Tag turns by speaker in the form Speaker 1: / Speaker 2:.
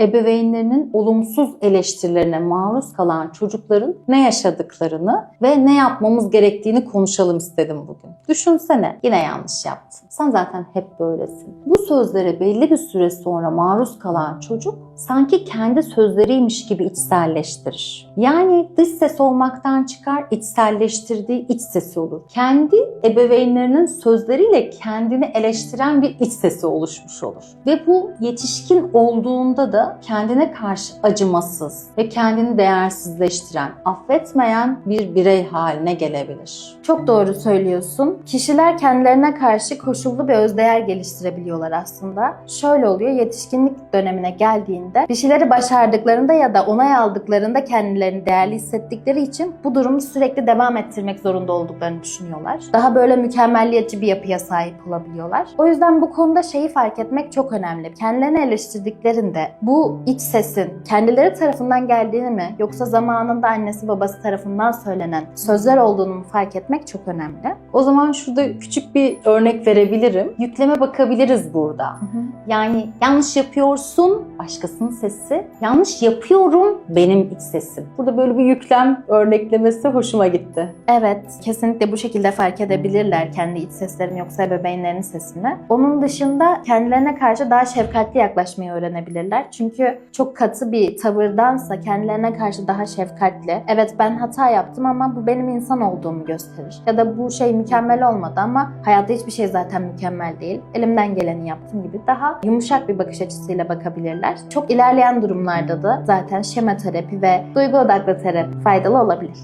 Speaker 1: ebeveynlerinin olumsuz eleştirilerine maruz kalan çocukların ne yaşadıklarını ve ne yapmamız gerektiğini konuşalım istedim bugün. Düşünsene yine yanlış yaptın. Sen zaten hep böylesin. Bu sözlere belli bir süre sonra maruz kalan çocuk sanki kendi sözleriymiş gibi içselleştirir. Yani dış ses olmaktan çıkar, içselleştirdiği iç sesi olur. Kendi ebeveynlerinin sözleriyle kendini eleştiren bir iç sesi oluşmuş olur. Ve bu yetişkin olduğunda da kendine karşı acımasız ve kendini değersizleştiren, affetmeyen bir birey haline gelebilir.
Speaker 2: Çok doğru söylüyorsun. Kişiler kendilerine karşı koşullu bir özdeğer geliştirebiliyorlar aslında. Şöyle oluyor, yetişkinlik dönemine geldiğinde bir şeyleri başardıklarında ya da onay aldıklarında kendilerini değerli hissettikleri için bu durumu sürekli devam ettirmek zorunda olduklarını düşünüyorlar. Daha böyle mükemmelliyetçi bir yapıya sahip olabiliyorlar. O yüzden bu konuda şeyi fark etmek çok önemli. Kendilerini eleştirdiklerinde bu iç sesin kendileri tarafından geldiğini mi yoksa zamanında annesi babası tarafından söylenen sözler olduğunu mu fark etmek çok önemli.
Speaker 1: O zaman şurada küçük bir örnek verebilirim. Yükleme bakabiliriz burada. Yani yanlış yapıyorsun başkasının sesi, yanlış yapıyorum benim iç sesim. Burada böyle bir yüklem örneklemesi hoşuma gitti.
Speaker 2: Evet, kesinlikle bu şekilde fark edebilirler kendi iç seslerini yoksa ebeveynlerinin sesini. Onun dışında kendilerine karşı daha şefkatli yaklaşmayı öğrenebilirler. Çünkü çok katı bir tavırdansa kendilerine karşı daha şefkatli. Evet ben hata yaptım ama bu benim insan olduğumu gösterir. Ya da bu şey mükemmel olmadı ama hayatta hiçbir şey zaten mükemmel değil. Elimden geleni yaptım gibi daha yumuşak bir bakış açısıyla bakabilirler. Çok ilerleyen durumlarda da zaten şema terapi ve duygu odaklı terapi faydalı olabilir.